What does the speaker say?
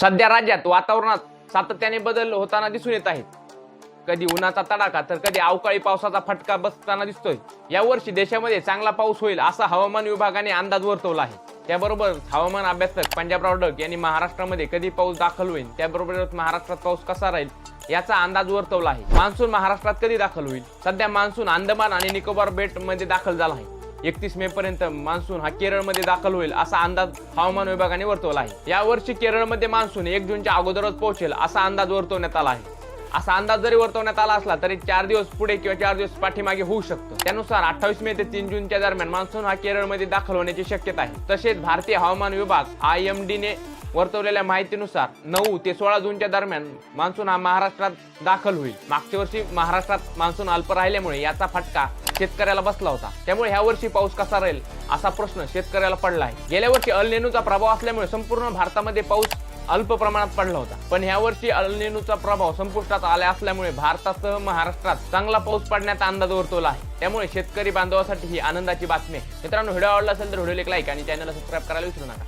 सध्या राज्यात वातावरणात सातत्याने बदल होताना दिसून येत आहेत. कधी उन्हाचा तडाखा तर कधी अवकाळी पावसाचा फटका बसताना दिसतोय. यावर्षी देशामध्ये चांगला पाऊस होईल असा हवामान विभागाने अंदाज वर्तवला आहे. त्याबरोबर हवामान अभ्यासक पंजाबराव डग यांनी महाराष्ट्रामध्ये कधी पाऊस दाखल होईल त्याबरोबरच महाराष्ट्रात पाऊस कसा राहील याचा अंदाज वर्तवला आहे. मान्सून महाराष्ट्रात कधी दाखल होईल? सध्या मान्सून अंदमान आणि निकोबार बेटमध्ये दाखल झाला आहे. एकतीस मे पर्यंत मान्सून हा केरळमध्ये दाखल होईल असा अंदाज हवामान विभागाने वर्तवला आहे. यावर्षी केरळमध्ये मान्सून एक जूनच्या अगोदरच पोहोचेल असा अंदाज वर्तवण्यात आला आहे. असा अंदाज जरी वर्तवण्यात आला असला तरी चार दिवस पुढे किंवा चार दिवस पाठीमागे होऊ शकतो. त्यानुसार अठ्ठावीस मे ते तीन जूनच्या दरम्यान मान्सून हा केरळमध्ये दाखल होण्याची शक्यता आहे. तसेच भारतीय हवामान विभाग आय एम डीने वर्तवलेल्या माहितीनुसार नऊ ते सोळा जूनच्या दरम्यान मान्सून हा महाराष्ट्रात दाखल होईल. मागच्या वर्षी महाराष्ट्रात मान्सून अल्प राहिल्यामुळे याचा फटका शेतकऱ्याला बसला होता. त्यामुळे ह्या वर्षी पाऊस कसा राहील असा प्रश्न शेतकऱ्याला पडला आहे गेल्या वर्षी अल प्रभाव असल्यामुळे संपूर्ण भारतामध्ये पाऊस अल्प प्रमाणात पडला होता. पण ह्या वर्षी अलनेनूचा प्रभाव संपुष्टात आला असल्यामुळे भारतासह महाराष्ट्रात चांगला पाऊस पडण्याचा अंदाज वर्तवला आहे. त्यामुळे शेतकरी बांधवासाठी ही आनंदाची बातमी आहे. मित्रांनो व्हिडिओ आवडला असेल तर व्हिडिओ एक लाईक आणि चॅनलला सबस्क्राईब करायला विसरू नका.